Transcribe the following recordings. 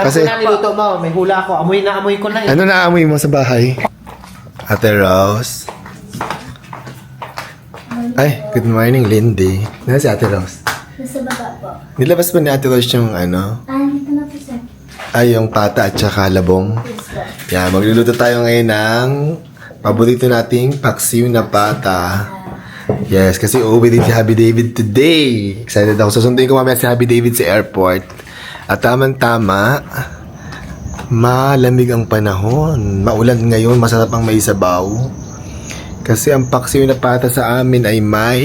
Kasi- Kasi na niluto mo, may hula ako. Amoy na amoy ko na eh. Ano naamoy mo sa bahay? Ate Rose. Ay, good morning, Lindy. Nasa si Ate Rose? Nasa baba po. Nilabas ba ni Ate Rose yung ano? Ah, dito na po sir. Ay, yung pata at saka labong. Yes po. Yan, magluluto tayo ngayon ng paborito nating paksiw na pata. Yes, kasi uuwi din si Happy David today. Excited ako. Susunduin ko mamaya si Happy David sa airport. At tamang-tama, malamig ang panahon. Maulan ngayon, masarap ang may sabaw. Kasi ang paksiw na pata sa amin ay may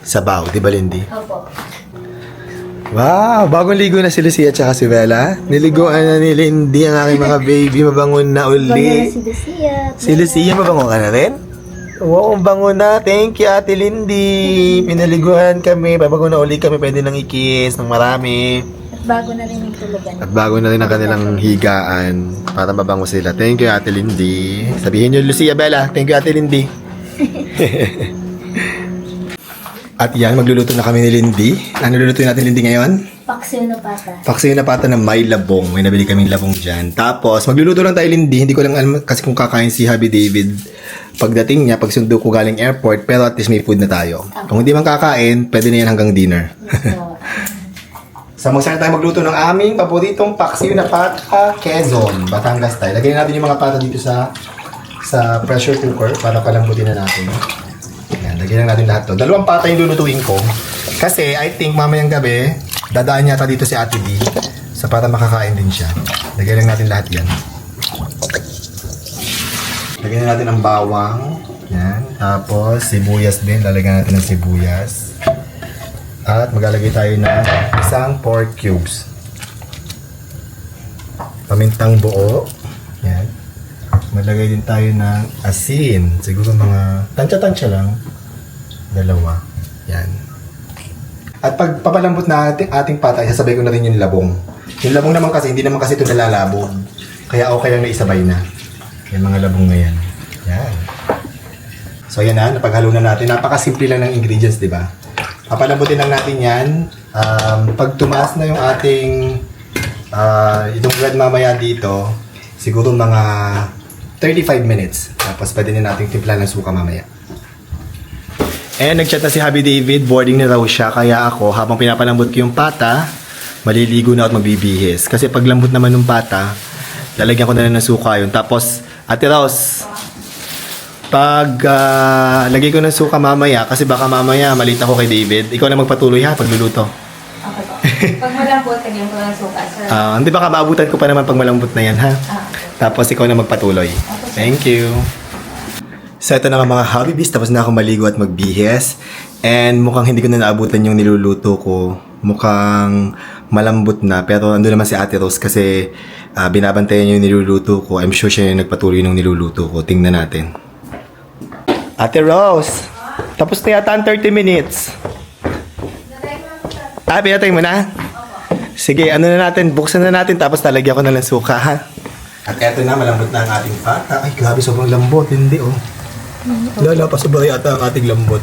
sabaw, di ba Lindy? Opo. Wow, bagong ligo na si Lucia at saka si Bella. Niliguan na ni Lindy ang aking mga baby. Mabangon na uli. si Lucia. Si Lucia, mabango ka na rin? Wow, ang bango na. Thank you, Ate Lindy. Pinaliguan kami. Pabago na uli kami. Pwede nang ikis ng marami. Bago na rin yung tulugan. At bago na rin ang kanilang higaan para mabango sila. Thank you, Ate Lindy. Sabihin niyo, Lucia, Bella. Thank you, Ate Lindy. At yan, magluluto na kami ni Lindy. Ano lulutuin natin, Lindy, ngayon? Paksiw na pata. Paksiw na pata na may labong. May nabili kaming labong dyan. Tapos, magluluto lang tayo, Lindy. Hindi ko lang alam kasi kung kakain si Happy David pagdating niya, pag sundo ko galing airport, pero at least may food na tayo. Kung hindi man kakain, pwede na yan hanggang dinner. So, So, tayo magluto ng aming paboritong paksiw na pata Quezon, Batangas style. Lagyan natin yung mga pata dito sa sa pressure cooker para palambutin na natin. Yan, lagyan lang natin lahat to. Dalawang pata yung lulutuin ko. Kasi I think mamayang gabi, dadaan yata dito si Ate D sa para makakain din siya. Lagyan lang natin lahat yan. Lagyan na natin ang bawang. Yan. Tapos sibuyas din. Lalagyan natin ng sibuyas. At maglalagay tayo ng isang pork cubes. Pamintang buo. Yan. Maglagay din tayo ng asin. Siguro mga tansya-tansya lang. Dalawa. Yan. At pag papalambot na ating, ating patay, sasabay ko na rin yung labong. Yung labong naman kasi, hindi naman kasi ito nalalabog. Kaya okay lang na isabay na. Yung mga labong na yan. Yan. So yan na, napaghalo na natin. Napakasimple lang ng ingredients, di ba? Papalambutin lang natin yan. Um, pag tumaas na yung ating ah, itong bread mamaya dito, siguro mga 35 minutes. Tapos pwede na nating timpla ng suka mamaya. And nagchat na si Happy David, boarding na raw siya. Kaya ako, habang pinapalambot ko yung pata, maliligo na at magbibihis. Kasi pag lambot naman ng pata, lalagyan ko na lang ng suka yun. Tapos, Ate Rose, pag ah, lagay ko ng suka mamaya, kasi baka mamaya malita ko kay David, ikaw na magpatuloy ha, pagluluto. okay po. Pag malambot, lagyan ko ng suka, sir. Ah, hindi baka maabutan ko pa naman pag malambot na yan ha. Ah, okay. Tapos ikaw na magpatuloy. Thank you. So ito na nga mga hobbies, tapos na ako maligo at magbihis. And mukhang hindi ko na naabutan yung niluluto ko. Mukhang malambot na. Pero ando naman si Ate Rose kasi ah, binabantayan yung niluluto ko. I'm sure siya yung nagpatuloy ng niluluto ko. Tingnan natin. Ate Rose, tapos na yata ang 30 minutes. Ah, pinatay mo na? Sige, ano na natin, buksan na natin tapos talagyan ko na ng suka ha. At eto na, malambot na ang ating pata. Ay, grabe, sobrang lambot. Hindi, oh. Lala, pa sobra yata ang ating lambot.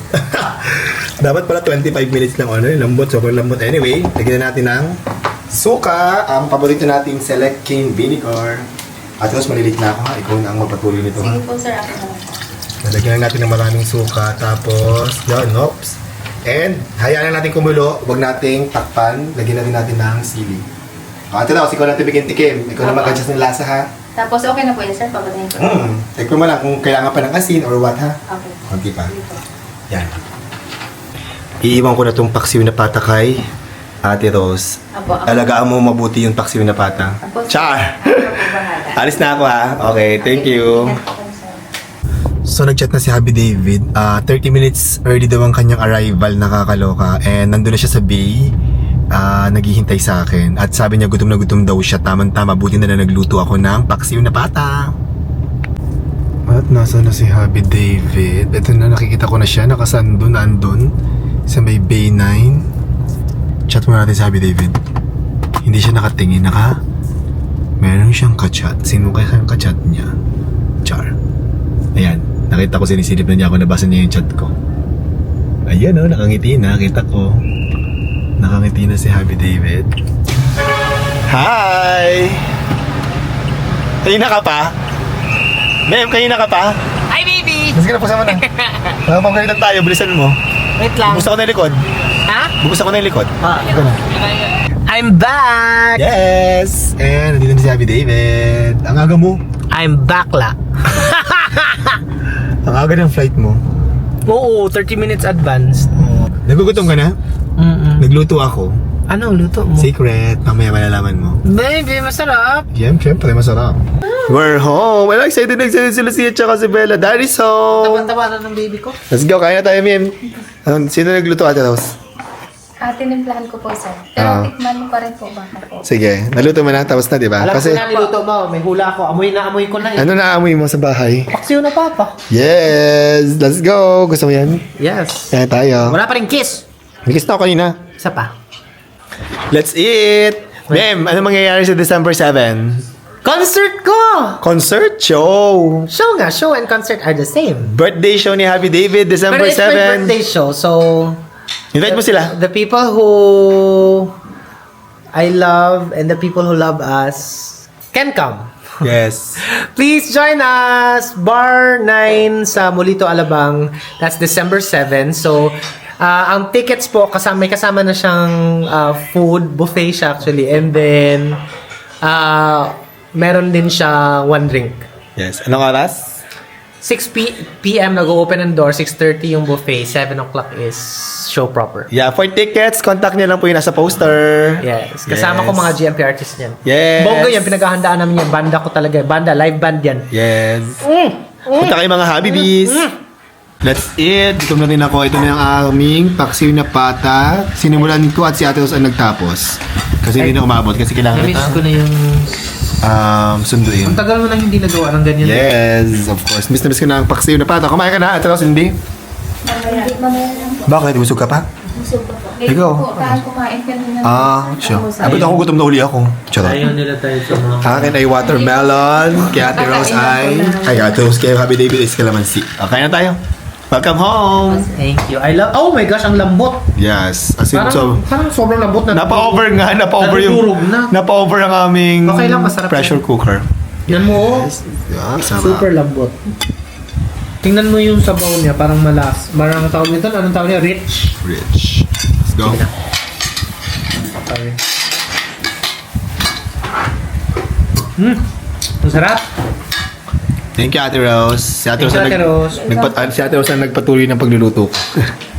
Dapat pala 25 minutes lang, ano, lambot. Sobrang lambot. Anyway, lagyan na natin ng suka. Ang paborito nating select cane vinegar. At tapos malilit na ako ha. Ikaw na ang magpatuloy nito ha. Sige po, sir. Ako naman. Lalagyan lang natin ng maraming suka. Tapos, yun, oops. And, hayaan na natin kumulo. Huwag nating takpan. Lagyan na rin natin ng sili. Ah, ito daw, ikaw na tibigin tikim. Ikaw na mag-adjust ng lasa, ha? Tapos, okay na po yan, sir. Papatayin ko. Hmm. Take mo lang kung kailangan pa ng asin or what, ha? Okay. Kunti pa. Yan. Iiwan ko na itong paksiw na pata kay Ate Rose. Apo, ako. Alagaan mo mabuti yung paksiw na pata. Apo, sir. Char! Ako po bahala. Alis na ako, ha? Okay, thank you. Ingat po kayo, sir. So nagchat na si Happy David. Ah, 30 minutes early daw ang kanyang arrival, nakakaloka. And nandun na siya sa bay. Ah, naghihintay sa akin. At sabi niya gutom na gutom daw siya. Tamang-tama, buti na na nagluto ako ng paksiw na pata. At nasa na si Happy David. Ito na, nakikita ko na siya. Nakasando na andun sa may Bay 9. Chat mo natin si Happy David. Hindi siya nakatingin. Naka... Meron siyang kachat. Sino kaya ang kachat niya? Char. Ayan, nakita ko sinisilip na niya ako, nabasa niya yung chat ko. Ayan o, nakangiti na, kita ko. Nakangiti na si Happy David. Hi! Kanina ka pa? Ma'am, kanina ka pa? Hi, baby! Mas ka na pasama na. Nakapagalitan tayo, bilisan mo. Wait lang. Bubus ako na yung likod. Ha? Bubus ako na yung likod. Ah, Ito na. I'm back! Yes! And nandito na si Happy David. Ang aga mo. I'm back la. Ang aga ng flight mo. Oo, 30 minutes advanced. Nagugutom ka na? Mm-mm. Nagluto ako. Ano, luto mo? Secret. Mamaya malalaman mo. Baby, masarap. Siyempre, siyempre, masarap. We're home. Well, excited na excited sila si Tia si Bella. Daddy's home. Taba-taba na ng baby ko. Let's go, kaya na tayo, Mim. Sino nagluto ate Rose? Ah, tinimplahan ko po, sir. Ah. Pero tikman mo pa rin po, baka po. Sige, naluto mo na, tapos na, di ba? Alam Kasi, ko na niluto mo. May hula ako. Amoy na amoy ko na eh. ano na amoy mo sa bahay? Paksiw na papa. Yes! Let's go! Gusto mo yan? Yes. Kaya tayo. Wala pa rin kiss. Nagkis na ako kanina. Isa pa. Let's eat! Mem, ano mangyayari sa December 7? Concert ko! Concert show! Show nga. Show and concert are the same. Birthday show ni Happy David, Pero December it's my 7. birthday show, so... Invite mo sila. The people who I love and the people who love us can come. Yes. Please join us! Bar 9 sa Molito, Alabang. That's December 7. So, ah, ang tickets po, kasama, may kasama na siyang ah, food, buffet siya actually. And then, ah, meron din siya one drink. Yes. Anong oras? 6 p- p.m. nag-open ang door, 6.30 yung buffet, 7 o'clock is show proper. Yeah, for tickets, contact niyo lang po yung nasa poster. Yes. Kasama Yes. ko mga GMP artists niyan. Yes. Bongga yan, pinaghahandaan namin yan. Banda ko talaga. Banda, live band yan. Yes. Punta kayo mga Habibis. Let's eat. Gutom na rin ako. Ito na yung aming paksiw na pata. Sinimulan ko at si Ate Rose ang nagtapos. Kasi hindi na umabot. Kasi kailangan Namiss na ko na yung... um, sunduin. Ang tagal mo nang hindi nagawa ng ganyan. Yes, of course. Miss na miss ko na ang paksiw na pata. Kumain ka na, Ate Rose, hindi? Mamaya, mamaya lang po. Bakit? Busog ka pa? Busog pa po. Ikaw? kaan kumain kanina. Ah, siya. Abot ako gutom na uli ako. Charot. Ayaw nila tayo sa mga... Akin ay watermelon. Kay Ate Rose ay... Ay, Ate Rose kay Happy David is calamansi. Okay na tayo. Welcome home! Thank you. I love... Oh my gosh, ang lambot. Yes. As in, Parang, so... parang sobrang lambot na. Napa-over nga. Napa-over yung... Nadudurog na. Napa-over ang aming... Okay lang, masarap Pressure cooker. Yan mo, oh. Yeah, sarap. Super lambot. Tingnan mo yung sabaw niya, parang malas. Marang tawag nito, anong tawag niya? Rich. Rich. Let's go. Sorry. Hmm. Ang sarap. Thank you, Ate Rose. Si Ate Thank Rose, you, Ate Rose. Nagpat- si Ate Rose ang nagpatuloy ng pagluluto.